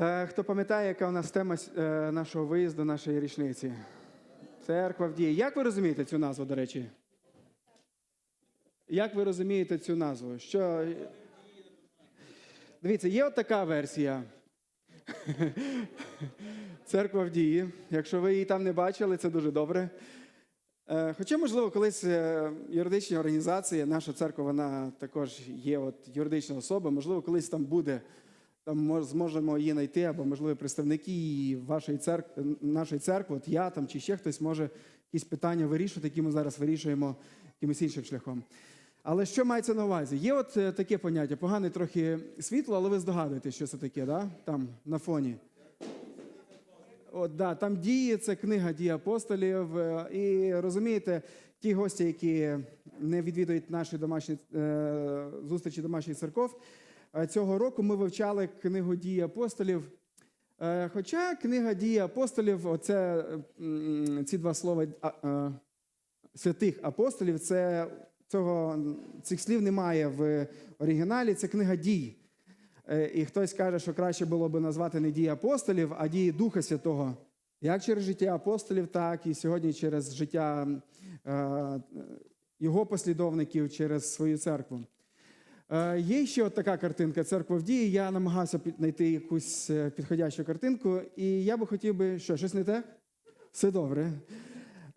Е, Хто пам'ятає, яка у нас тема е, нашого виїзду, нашої річниці? Церква в дії. Як ви розумієте цю назву, до речі? Як ви розумієте цю назву? Що... Дивіться, є от така версія. Церква в дії. Якщо ви її там не бачили, це дуже добре. Е, Хоча, можливо, колись юридичні організації, наша церква, вона також є от юридична особа, можливо, колись там буде, там мож- зможемо її знайти, або, можливо, представники вашої церкви, нашої церкви, от я там чи ще хтось може якісь питання вирішувати, які ми зараз вирішуємо якимось іншим шляхом. Але що мається на увазі? Є от е, таке поняття, погане трохи світло, але ви здогадуєтесь, що це таке, да? там на фоні. От, да, там дії, це книга дії апостолів. е, І розумієте, ті гості, які не відвідують наші домашні е, зустрічі домашніх церков, цього року ми вивчали книгу дії апостолів. Е, Хоча книга дії апостолів, оце ці два слова е, святих апостолів, це цього цих слів немає в оригіналі. Це книга дій. Е, І хтось каже, що краще було би назвати не дії апостолів, а дії Духа Святого. Як через життя апостолів, так і сьогодні через життя е, його послідовників, через свою церкву. Е, Є ще от така картинка церква в дії. Я намагався знайти якусь е, підходящу картинку, і я би хотів би, що, щось не те? Все добре.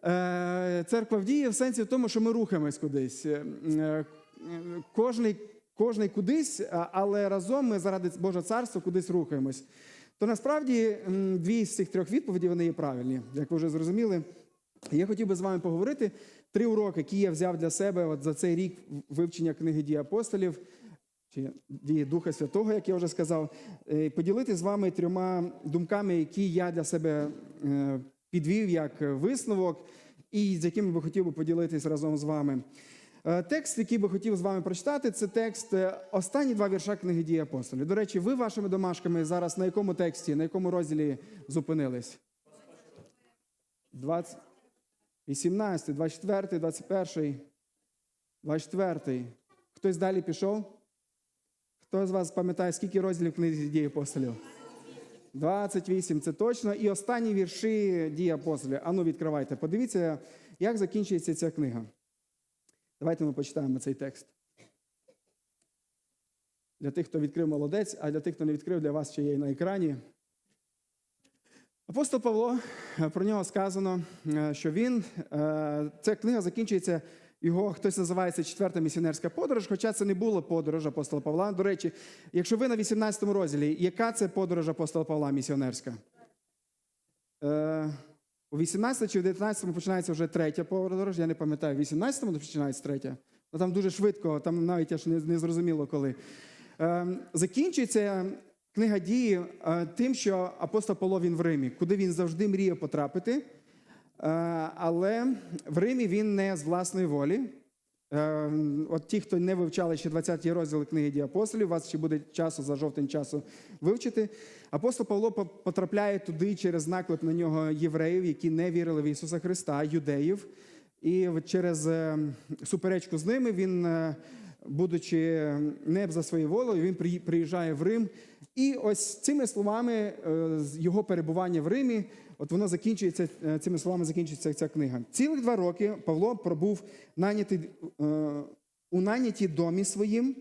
Е, Церква в дії в сенсі в тому, що ми рухаємось кудись. Кожний, кожний кудись, але разом ми заради Божого царства кудись рухаємось. То насправді дві з цих трьох відповідей вони є правильні, як ви вже зрозуміли. Я хотів би з вами поговорити три уроки, які я взяв для себе от за цей рік вивчення книги дій апостолів чи дії Духа Святого, як я вже сказав, е, поділити з вами трьома думками, які я для себе е, підвів як висновок, і з якими би хотів би поділитись разом з вами. Е, Текст, який би хотів з вами прочитати, це текст е, останні два вірша книги дії апостолів. До речі, ви вашими домашками зараз на якому тексті, на якому розділі зупинились? 20, 18, 24, 21, 24. Хтось далі пішов? Хто з вас пам'ятає, скільки розділів книзі дії апостолів? 28, це точно. І останні вірші дії апостолів. Ану, відкривайте. Подивіться, як закінчується ця книга. Давайте ми почитаємо цей текст. Для тих, хто відкрив молодець, а для тих, хто не відкрив, для вас ще є на екрані. Апостол Павло, е, про нього сказано, е, що він, е, ця книга закінчується, його хтось називає це четверта місіонерська подорож, хоча це не була подорож апостола Павла. До речі, якщо ви на 18 розділі, яка це подорож апостола Павла місіонерська? Е, У 18 чи в 19 починається вже третя подорож, я не пам'ятаю, в 18-му починається третя. Ну, там дуже швидко, там навіть аж не, не зрозуміло коли. Е, закінчується книга дії е, тим, що апостол Павло він в Римі, куди він завжди мріяв потрапити. Е, але в Римі він не з власної волі. Е, От ті, хто не вивчали ще 20 розділи книги дій апостолів, у вас ще буде часу за жовтень часу вивчити. Апостол Павло потрапляє туди через наклеп на нього євреїв, які не вірили в Ісуса Христа, юдеїв. І через суперечку з ними він, будучи не за своєю волею, він приїжджає в Рим. І ось цими словами е, його перебування в Римі, от воно закінчується, е, цими словами закінчується ця книга. Цілих два роки Павло пробув нанятий, е, у нанятій домі своїм,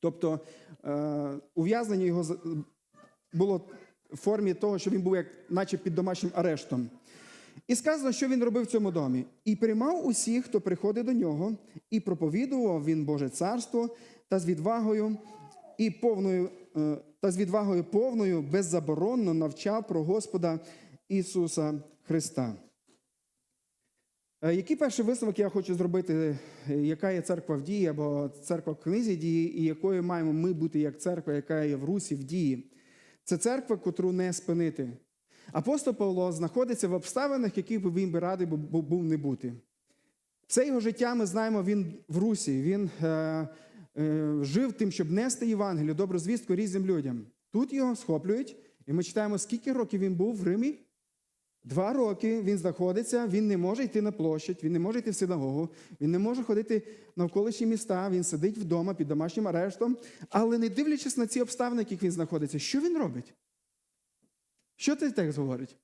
тобто ув'язнення його було в формі того, що він був як наче під домашнім арештом. І сказано, що він робив в цьому домі. І приймав усіх, хто приходить до нього, і проповідував він Боже царство та з відвагою і повною та з відвагою повною беззаборонно навчав про Господа Ісуса Христа. Е, Який перший висновок я хочу зробити, е, яка є церква в дії або церква в книзі дії, і якою маємо ми бути як церква, яка є в Русі в дії? Це церква, котру не спинити. Апостол Павло знаходиться в обставинах, яких він би радий бу- бу- був не бути. Все його життя ми знаємо, він в Русі. Він е, жив тим, щоб нести Євангелію, добру звістку різним людям. Тут його схоплюють, і ми читаємо, скільки років він був в Римі. Два роки він знаходиться, він не може йти на площадь, він не може йти в синагогу, він не може ходити навколишні міста, він сидить вдома під домашнім арештом. Але не дивлячись на ці обставини, яких він знаходиться, що він робить? Що цей текст говорить?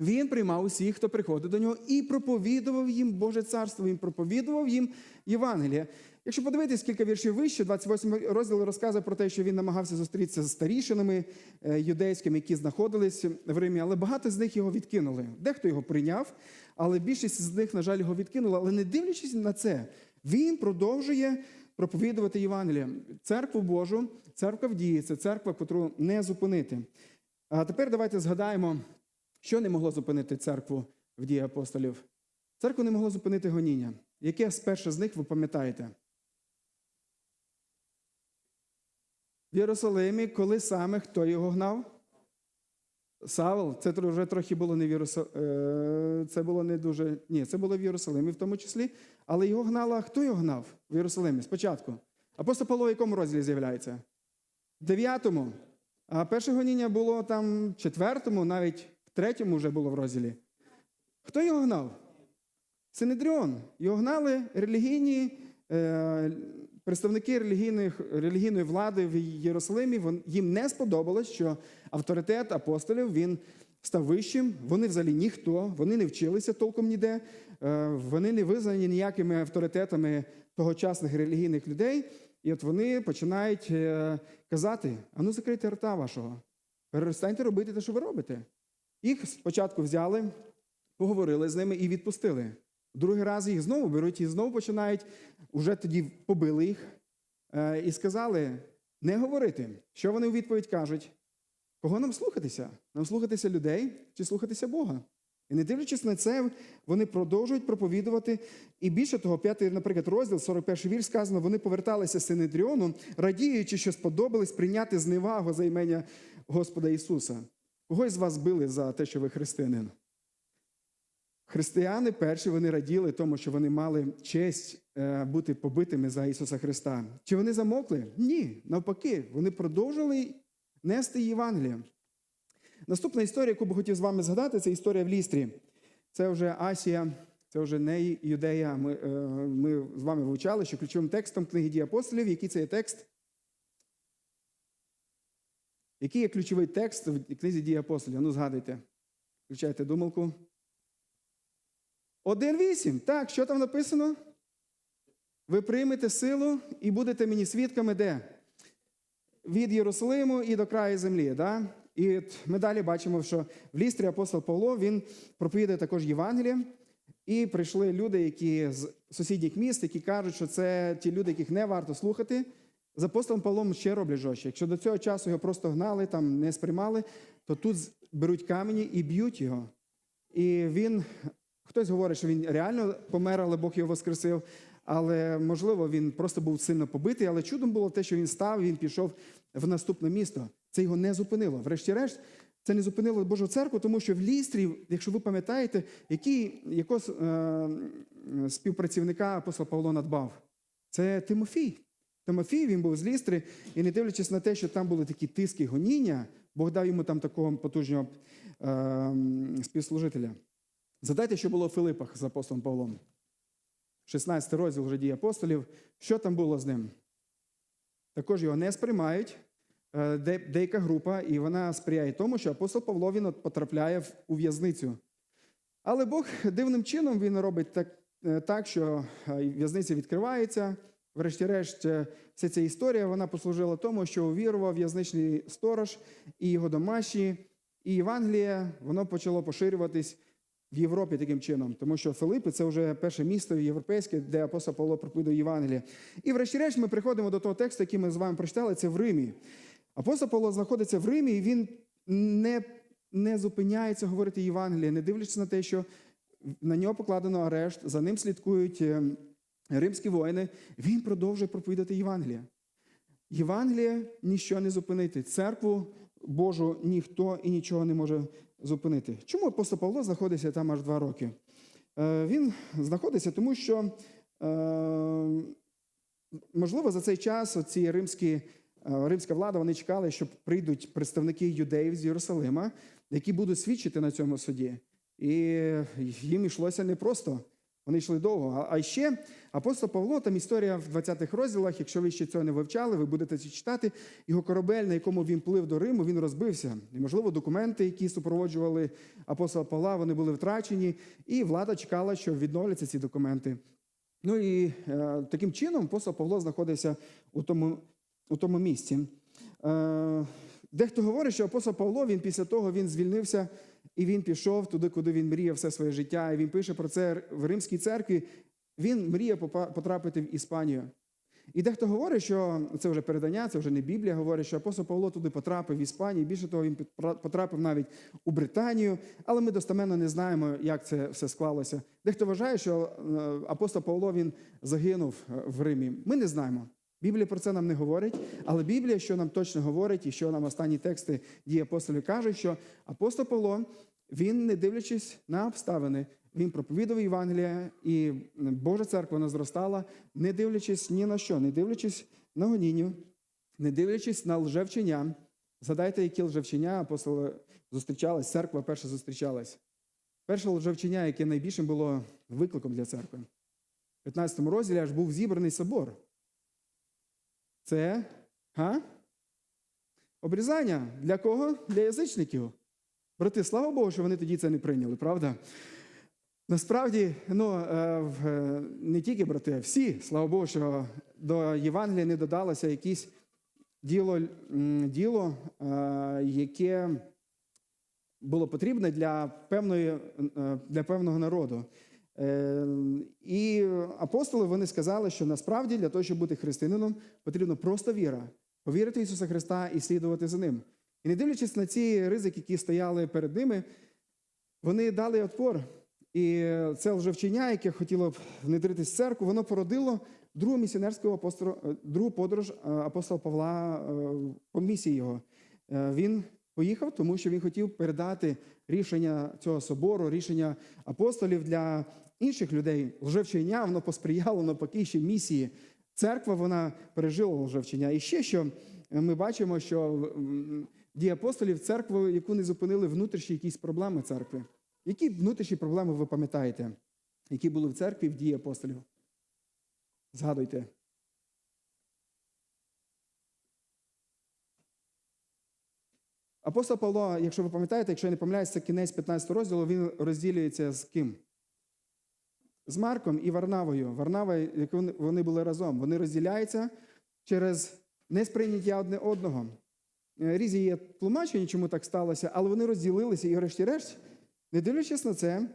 Він приймав усіх, хто приходив до нього, і проповідував їм Боже царство, він проповідував їм Євангелія. Якщо подивитись кілька віршів вище, 28 розділ розказує про те, що він намагався зустрітися з старішинами е, юдейськими, які знаходились в Римі, але багато з них його відкинули. Дехто його прийняв, але більшість з них, на жаль, його відкинула. Але не дивлячись на це, він продовжує проповідувати Євангелія. Церкву Божу, церква в дії, це церква, котру не зупинити. А тепер давайте згадаємо, що не могло зупинити церкву в дії апостолів. Церкву не могло зупинити гоніння. Яке з перше з них ви пам'ятаєте? В Єрусалимі, коли саме хто його гнав? Савл, це вже трохи було не в Єрусалимі. Це було не дуже. Ні, це було в Єрусалимі в тому числі. Але його гнала. Хто його гнав в Єрусалимі? Спочатку. Апостол Павло в якому розділі з'являється? В дев'ятому. А перше гоніння було там в четвертому, навіть в третьому вже було в розділі. Хто його гнав? Синедріон. Його гнали релігійні е, представники релігійних, релігійної влади в Єрусалимі. Вон- їм не сподобалось, що авторитет апостолів він став вищим. Вони взагалі ніхто, вони не вчилися толком ніде, е, вони не визнані ніякими авторитетами тогочасних релігійних людей. І от вони починають е, казати: а ну закрийте рта вашого, перестаньте робити те, що ви робите. Їх спочатку взяли, поговорили з ними і відпустили. Другий раз їх знову беруть і знову починають, уже тоді побили їх е, і сказали не говорити. Що вони у відповідь кажуть? Кого нам слухатися? Нам слухатися людей чи слухатися Бога? І не дивлячись на це, вони продовжують проповідувати. І більше того, п'ятий, наприклад, розділ, 41 вірш сказано, вони поверталися з Синедріону, радіючи, що сподобались прийняти зневагу за імення Господа Ісуса. Кого із вас били за те, що ви християнин? Християни перші вони раділи тому, що вони мали честь е, бути побитими за Ісуса Христа. Чи вони замокли? Ні, навпаки, вони продовжили нести Євангеліє. Наступна історія, яку би хотів з вами згадати, це історія в Лістрі. Це вже Асія, це вже не Юдея. Ми, е, ми з вами вивчали, що ключовим текстом книги дій апостолів, який це є текст. Який є ключовий текст в книзі дій апостолів? Ну, згадуйте. Включайте думалку. 1.8. Так, що там написано? Ви приймете силу і будете мені свідками де? Від Єрусалиму і до краю землі. Да? І ми далі бачимо, що в лістрі апостол Павло він проповідує також Євангеліє. І прийшли люди, які з сусідніх міст, які кажуть, що це ті люди, яких не варто слухати. З апостолом Павлом ще роблять жорстче. Якщо до цього часу його просто гнали, там не сприймали, то тут беруть камені і б'ють його. І він, хтось говорить, що він реально помер, але Бог його воскресив. Але можливо, він просто був сильно побитий. Але чудом було те, що він став, він пішов в наступне місто. Це його не зупинило. Врешті-решт, це не зупинило Божу церкву, тому що в Лістрі, якщо ви пам'ятаєте, який, якого е, співпрацівника апостол Павло надбав? Це Тимофій. Тимофій він був з Лістри, і не дивлячись на те, що там були такі тиски гоніння, Бог дав йому там такого потужного е, співслужителя. Задайте, що було в Филипах з апостолом Павлом. 16 розділ вже дії апостолів. Що там було з ним? Також його не сприймають. Е, Деяка група, і вона сприяє тому, що апостол Павло він потрапляє у в'язницю. Але Бог дивним чином він робить так, е, так що е, в'язниця відкривається. Врешті-решт, вся ця історія вона послужила тому, що увірував в'язничний сторож і його домашні, і Євангеліє воно почало поширюватись в Європі таким чином, тому що Филиппи це вже перше місто європейське, де апостол Павло проповідує Євангеліє. І врешті-решт ми приходимо до того тексту, який ми з вами прочитали, це в Римі. Апостол Павло знаходиться в Римі, і він не, не зупиняється говорити Євангеліє, не дивлячись на те, що на нього покладено арешт, за ним слідкують е, римські воїни. Він продовжує проповідати Євангеліє. Євангеліє ніщо не зупинити. Церкву Божу ніхто і нічого не може зупинити. Чому апостол Павло знаходиться там аж два роки? Е, Він знаходиться, тому що, е, можливо, за цей час ці римські, е, римська влада вони чекали, що прийдуть представники юдеїв з Єрусалима, які будуть свідчити на цьому суді. І їм йшлося непросто. Вони йшли довго. А- ще апостол Павло, там історія в 20-х розділах. Якщо ви ще цього не вивчали, ви будете це читати. Його корабель, на якому він плив до Риму, він розбився. І, можливо, документи, які супроводжували апостола Павла, вони були втрачені, і влада чекала, що відновляться ці документи. Ну і е, таким чином апостол Павло знаходився у тому, у тому місці. Е, дехто говорить, що апостол Павло він після того він звільнився і він пішов туди, куди він мріяв все своє життя. І він пише про це в Римській церкві. Він мріяв потрапити в Іспанію. І дехто говорить, що це вже передання, це вже не Біблія. Говорить, що апостол Павло туди потрапив в Іспанію. Більше того, він потрапив навіть у Британію, але ми достеменно не знаємо, як це все склалося. Дехто вважає, що е, апостол Павло він загинув е, в Римі. Ми не знаємо. Біблія про це нам не говорить, але Біблія, що нам точно говорить, і що нам останні тексти дії апостолів кажуть, що апостол Павло, він, не дивлячись на обставини, він проповідував Євангелія, і Божа церква вона зростала, не дивлячись ні на що, не дивлячись на гонінню, не дивлячись на лжевчення. Згадайте, які лжевчення апостоли зустрічались, церква перша зустрічалась. Перше лжевчення, яке найбільшим було викликом для церкви. В 15 розділі аж був зібраний собор. Це га? обрізання. Для кого? Для язичників. Брати, слава Богу, що вони тоді це не прийняли, правда? Насправді, ну, е, е, не тільки брати, а всі, слава Богу, що до Євангелія не додалося якесь діло, діло е, яке було потрібне для, певної, для певного народу. Е, І апостоли вони сказали, що насправді для того, щоб бути християнином, потрібна просто віра, повірити в Ісуса Христа і слідувати за ним. І не дивлячись на ці ризики, які стояли перед ними, вони дали отпор. І це лжевчення, яке хотіло б внедритись в церкву, воно породило другу місіонерську апостолу, е, другу подорож е, апостола Павла е, по місії його. Він поїхав, тому що він хотів передати рішення цього собору, рішення апостолів для інших людей. Лжевчення воно посприяло навпаки ще місії. Церква вона пережила лжевчення. І ще що ми бачимо, що дії апостолів церкву, яку не зупинили внутрішні якісь проблеми церкви. Які внутрішні проблеми ви пам'ятаєте, які були в церкві в дії апостолів? Згадуйте. Апостол Павло, якщо ви пам'ятаєте, якщо я не помиляюсь, це кінець 15 розділу, він розділюється з ким? З Марком і Варнавою. Варнава, як вони- вони були разом. Вони розділяються через несприйняття одне одного. Е, Різні є тлумачення, чому так сталося, але вони розділилися і, врешті-решт, не дивлячись на це,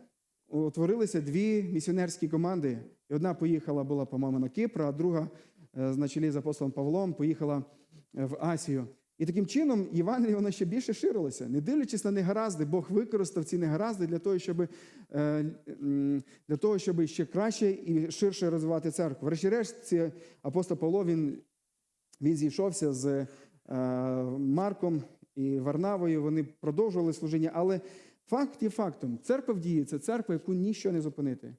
утворилися дві місіонерські команди. І одна поїхала була, по-моєму, на Кіпр, а друга е, на чолі з апостолом Павлом поїхала е, в Асію. І таким чином Євангеліє воно ще більше ширилося. Не дивлячись на негаразди, Бог використав ці негаразди для того, щоб, е, для того, щоб ще краще і ширше розвивати церкву. Врешті-решт, апостол Павло він, він зійшовся з е, Марком і Варнавою. Вони продовжували служіння, але факт є фактом: церква в дії це церква, яку ніщо не зупинити.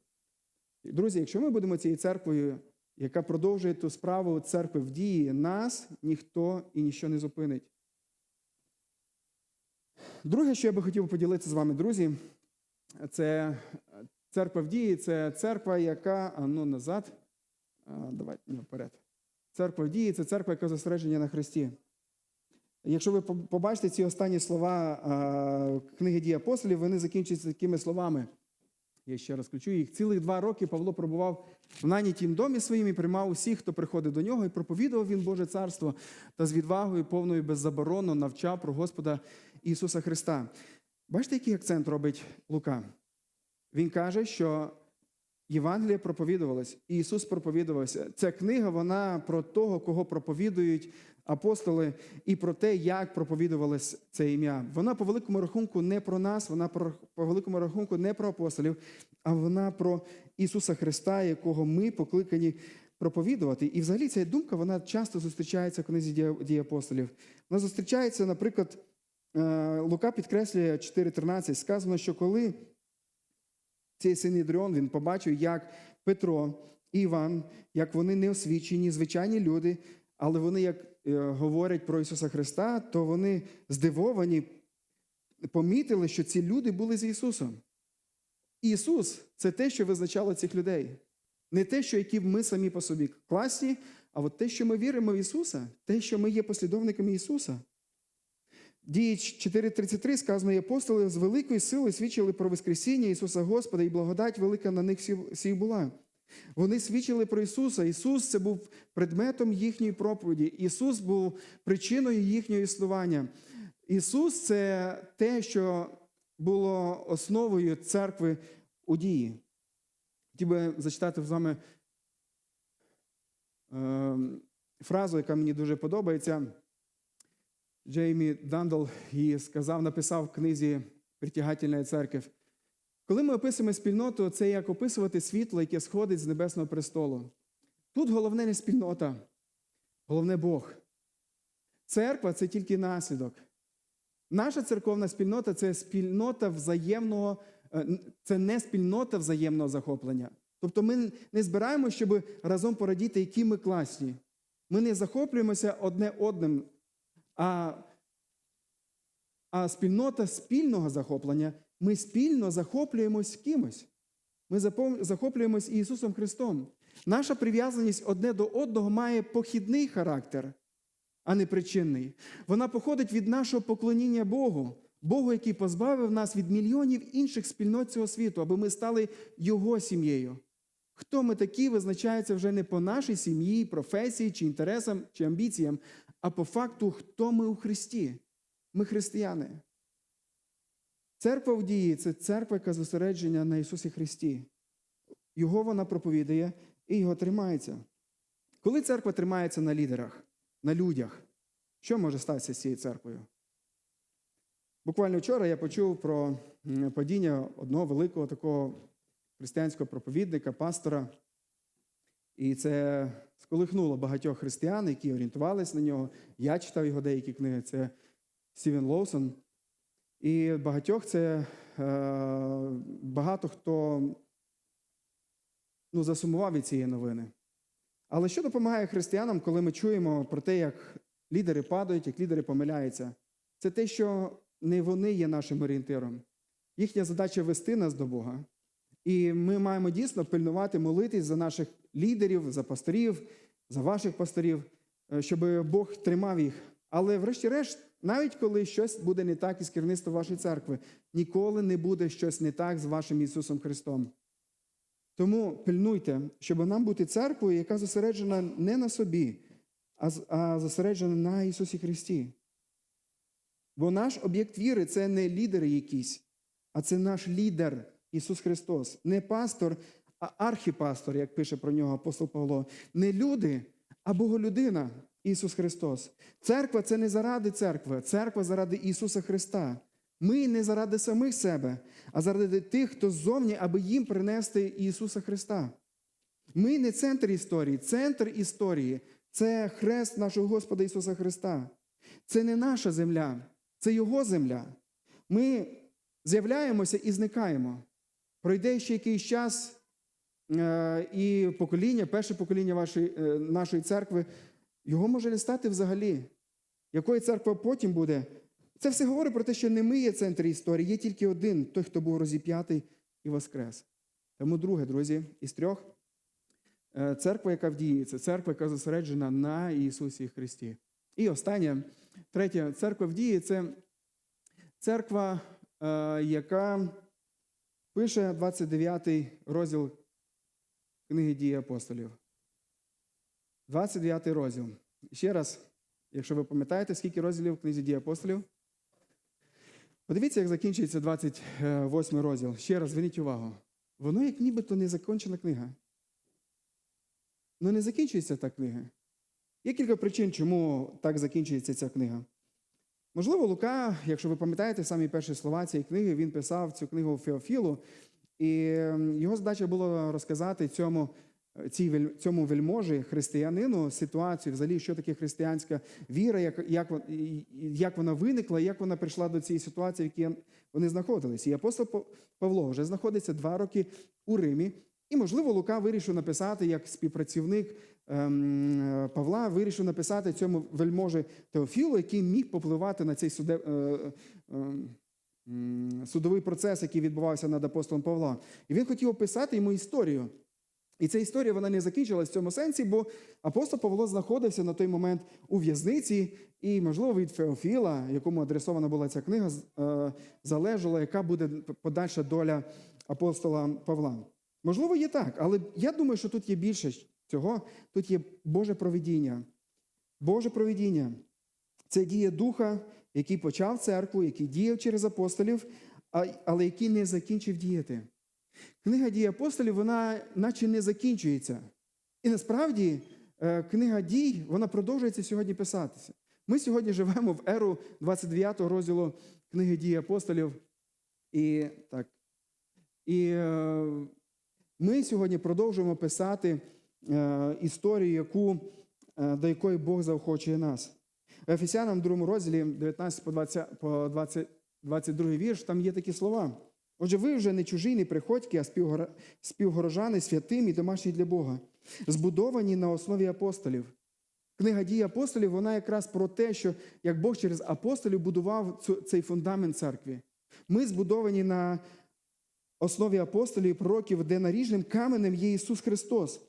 Друзі, якщо ми будемо цією церквою, яка продовжує ту справу церкви в дії, нас ніхто і ніщо не зупинить. Друге, що я би хотів поділитися з вами, друзі, це церква в дії, це церква, яка. А ну назад. А, давайте ну, вперед. Церква в дії це церква, яка зосереджена на Христі. Якщо ви побачите ці останні слова книги дій апостолів, вони закінчуються такими словами. Я ще раз включу їх. Цілих два роки Павло пробував в нанятім домі своїм і приймав усіх, хто приходив до нього, і проповідував він Боже царство та з відвагою, повною беззаборонно навчав про Господа Ісуса Христа. Бачите, який акцент робить Лука? Він каже, що Євангеліє проповідувалось, і Ісус проповідувався. Ця книга вона про того, кого проповідують апостоли, і про те, як проповідувалось це ім'я. Вона по великому рахунку не про нас, вона про, по великому рахунку не про апостолів, а вона про Ісуса Христа, якого ми покликані проповідувати. І взагалі ця думка вона часто зустрічається в книзі «Дія- дій апостолів. Вона зустрічається, наприклад, е, Лука підкреслює 4.13, сказано, що коли цей Синедріон, він побачив, як Петро і Іван, як вони неосвічені, звичайні люди, але вони як е, говорять про Ісуса Христа, то вони здивовані, помітили, що ці люди були з Ісусом. Ісус це те, що визначало цих людей. Не те, що які ми самі по собі класні, а от те, що ми віримо в Ісуса, те, що ми є послідовниками Ісуса. Дії 4.33 сказано, і апостоли з великою силою свідчили про Воскресіння Ісуса Господа, і благодать велика на них всіх була. Вони свідчили про Ісуса. Ісус це був предметом їхньої проповіді. Ісус був причиною їхнього існування. Ісус це те, що було основою церкви у дії. Хотів би зачитати з вами е, фразу, яка мені дуже подобається. Джеймі Дандл її сказав, написав в книзі Притягательна церква. Коли ми описуємо спільноту, це як описувати світло, яке сходить з небесного престолу. Тут головне не спільнота, головне Бог. Церква це тільки наслідок. Наша церковна спільнота це спільнота взаємного, е, це не спільнота взаємного захоплення. Тобто ми не збираємо, щоб разом порадіти, які ми класні. Ми не захоплюємося одне одним, а, а спільнота спільного захоплення, ми спільно захоплюємось кимось. Ми захоплюємось Ісусом Христом. Наша прив'язаність одне до одного має похідний характер, а не причинний. Вона походить від нашого поклоніння Богу, Богу, який позбавив нас від мільйонів інших спільнот цього світу, аби ми стали Його сім'єю. Хто ми такі, визначається вже не по нашій сім'ї, професії, чи інтересам, чи амбіціям, а по факту, хто ми у Христі. Ми християни. Церква в дії це церква, яка зосереджена на Ісусі Христі. Його вона проповідає і його тримається. Коли церква тримається на лідерах, на людях, що може статися з цією церквою? Буквально вчора я почув про падіння одного великого такого християнського проповідника, пастора. І це сколихнуло багатьох християн, які орієнтувалися на нього. Я читав його деякі книги. Це Стівен Лоусон. І багатьох це е, багато хто ну, засумував від цієї новини. Але що допомагає християнам, коли ми чуємо про те, як лідери падають, як лідери помиляються? Це те, що не вони є нашим орієнтиром. Їхня задача вести нас до Бога. І ми маємо дійсно пильнувати, молитись за наших лідерів, за пасторів, за ваших пасторів, е, щоб Бог тримав їх. Але, врешті-решт, навіть коли щось буде не так із керівництвом вашої церкви, ніколи не буде щось не так з вашим Ісусом Христом. Тому пильнуйте, щоб нам бути церквою, яка зосереджена не на собі, а зосереджена на Ісусі Христі. Бо наш об'єкт віри це не лідери якісь, а це наш лідер Ісус Христос. Не пастор, а архіпастор, як пише про нього апостол Павло. Не люди, а Боголюдина Ісус Христос. Церква це не заради церкви, церква заради Ісуса Христа. Ми не заради самих себе, а заради тих, хто ззовні, аби їм принести Ісуса Христа. Ми не центр історії, центр історії це хрест нашого Господа Ісуса Христа. Це не наша земля, це Його земля. Ми з'являємося і зникаємо. Пройде ще якийсь час, і покоління, перше покоління вашої, е, нашої церкви, його може не стати взагалі. Якою церква потім буде? Це все говорить про те, що не ми є центр історії, є тільки один, той, хто був розіп'ятий і воскрес. Тому, друге, друзі, із трьох. Е, Церква, яка в дії, це церква, яка зосереджена на Ісусі Христі. І останнє, третє, церква в дії це церква, е, яка пише 29 розділ книги дії апостолів. 29 розділ. Ще раз, якщо ви пам'ятаєте, скільки розділів в книзі дії апостолів? Подивіться, як закінчується 28 розділ. Ще раз зверніть увагу. Воно як нібито не закінчена книга. Ну не закінчується та книга. Є кілька причин, чому так закінчується ця книга. Можливо, Лука, якщо ви пам'ятаєте самі перші слова цієї книги, він писав цю книгу Феофілу, і ем, його задача було розказати цьому, е, цій, цьому вельможі, християнину, ситуацію, взагалі, що таке християнська віра, як, як, як вона виникла, як вона прийшла до цієї ситуації, в якій вони знаходилися. І апостол Пав- Павло вже знаходиться два роки у Римі. І, можливо, Лука вирішив написати як співпрацівник ем, Павла, вирішив написати цьому вельможі Теофілу, який міг попливати на цей суде, е, е, м, судовий процес, який відбувався над апостолом Павла. І він хотів описати йому історію. І ця історія вона не закінчилась в цьому сенсі, бо апостол Павло знаходився на той момент у в'язниці, і, можливо, від Феофіла, якому адресована була ця книга, е, залежала, яка буде подальша доля апостола Павла. Можливо, є так, але я думаю, що тут є більше цього. Тут є Боже провидіння. Боже провидіння це дія Духа, який почав церкву, який діяв через апостолів, але який не закінчив діяти. Книга дій апостолів, вона наче не закінчується. І насправді е, книга дій вона продовжується сьогодні писатися. Ми сьогодні живемо в еру 29 розділу книги дій апостолів. І так. І е, ми сьогодні продовжуємо писати е, історію, яку, е, до якої Бог заохочує нас. Ефесянам, в другому розділі, 19 по 20, по 20, 22 вірш, там є такі слова. Отже, ви вже не чужі, не приходьки, а співгора- співгорожани, святим і домашні для Бога, збудовані на основі апостолів. Книга дій апостолів, вона якраз про те, що як Бог через апостолів будував цю- цей фундамент церкви. Ми збудовані на основі апостолів і пророків, де наріжним каменем є Ісус Христос,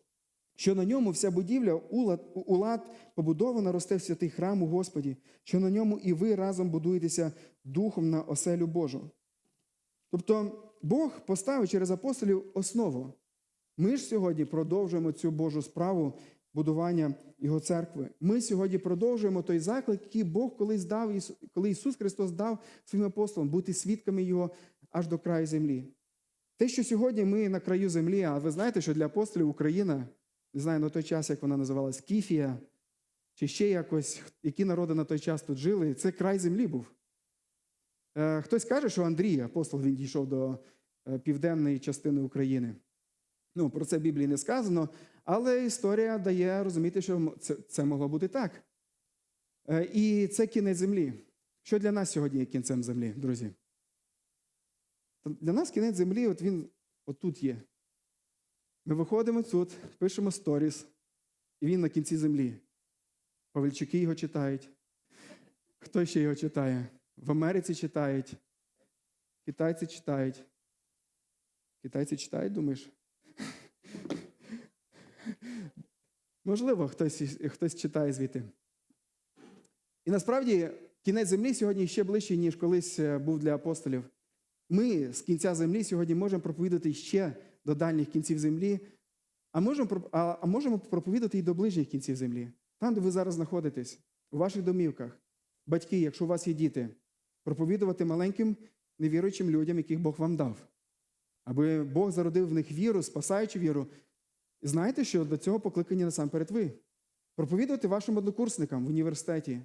що на ньому вся будівля улад, улад побудована росте в святий храм у Господі, що на ньому і ви разом будуєтеся духом на оселю Божу. Тобто Бог поставив через апостолів основу. Ми ж сьогодні продовжуємо цю Божу справу будування Його церкви. Ми сьогодні продовжуємо той заклик, який Бог колись дав, коли Ісус Христос дав своїм апостолам бути свідками Його аж до краю землі. Те, що сьогодні ми на краю землі, а ви знаєте, що для апостолів Україна, не знаю на той час, як вона називалась, Кіфія, чи ще якось, які народи на той час тут жили, це край землі був. Е, Хтось каже, що Андрій, апостол, він дійшов до е, південної частини України. Ну, про це в Біблії не сказано, але історія дає розуміти, що це, могло бути так. Е, І це кінець землі. Що для нас сьогодні є кінцем землі, друзі? Для нас кінець землі, от він отут є. Ми виходимо тут, пишемо сторіс, і він на кінці землі. Павельчуки його читають. Хто ще його читає? В Америці читають. Китайці читають. Китайці читають, думаєш? Можливо, хтось, хтось читає звідти. І насправді кінець землі сьогодні ще ближчий, ніж колись е, був для апостолів. Ми з кінця землі сьогодні можемо проповідати ще до дальніх кінців землі, а можемо, а, можемо проповідати і до ближніх кінців землі, там, де ви зараз знаходитесь, у ваших домівках. Батьки, якщо у вас є діти, проповідувати маленьким невіруючим людям, яких Бог вам дав. Аби Бог зародив в них віру, спасаючу віру. Знаєте, що до цього покликані насамперед ви. Проповідувати вашим однокурсникам в університеті.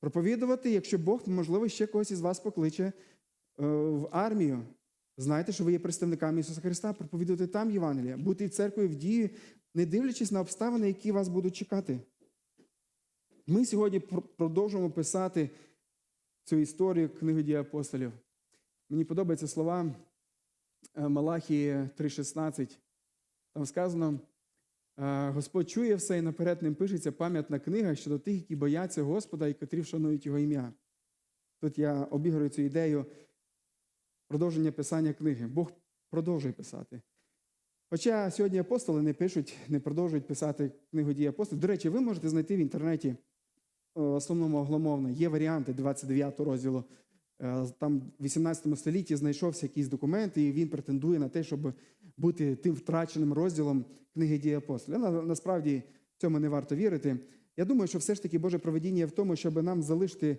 Проповідувати, якщо Бог, можливо, ще когось із вас покличе е, в армію. Знайте, що ви є представниками Ісуса Христа, проповідувати там Євангелія, бути в церкві в дії, не дивлячись на обставини, які вас будуть чекати. Ми сьогодні продовжуємо писати цю історію книги дій апостолів. Мені подобаються слова е, Малахії 3,16. Там сказано: е, Господь чує все і наперед ним пишеться пам'ятна книга щодо тих, які бояться Господа і котрі вшанують Його ім'я. Тут я обіграю цю ідею продовження писання книги. Бог продовжує писати. Хоча сьогодні апостоли не пишуть, не продовжують писати книгу дій апостолів. До речі, ви можете знайти в інтернеті е, основному англомовно. Є варіанти 29 розділу. Е, Там в 18 столітті знайшовся якийсь документ, і він претендує на те, щоб бути тим втраченим розділом книги дій апостолів. На- Насправді цьому не варто вірити. Я думаю, що все ж таки Боже проведіння в тому, щоб нам залишити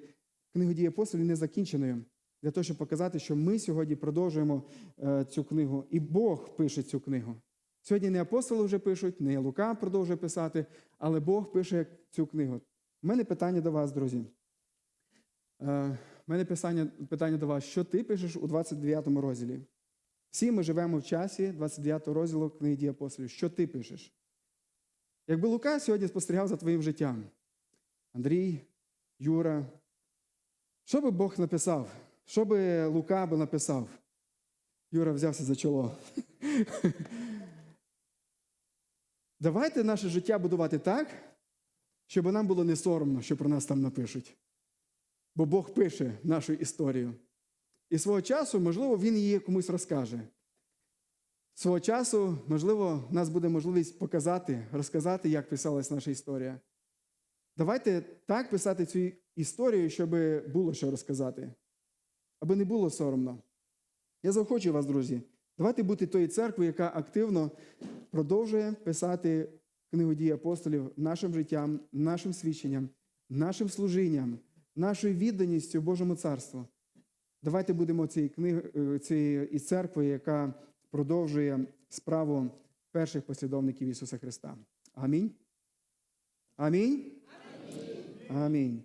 книгу дій апостолів незакінченою, для того, щоб показати, що ми сьогодні продовжуємо е, цю книгу, і Бог пише цю книгу. Сьогодні не апостоли вже пишуть, не Лука продовжує писати, але Бог пише цю книгу. У мене питання до вас, друзі. Е, У мене питання, питання до вас, що ти пишеш у 29 розділі? Всі ми живемо в часі 29 розділу книги дій апостолів. Що ти пишеш? Якби Лука сьогодні спостерігав за твоїм життям, Андрій, Юра, що би Бог написав? Що би Лука би написав? Юра взявся за чоло. Давайте наше життя будувати так, щоб нам було не соромно, що про нас там напишуть. Бо Бог пише нашу історію. І свого часу, можливо, він її комусь розкаже. Свого часу, можливо, у нас буде можливість показати, розказати, як писалась наша історія. Давайте так писати цю історію, щоб було що розказати, аби не було соромно. Я заохочую вас, друзі, давайте бути тою церквою, яка активно продовжує писати книгу дій апостолів нашим життям, нашим свідченням, нашим служінням, нашою відданістю Божому царству. Давайте будемо цією книгою, цією і церквою, яка продовжує справу перших послідовників Ісуса Христа. Амінь. Амінь. Амінь.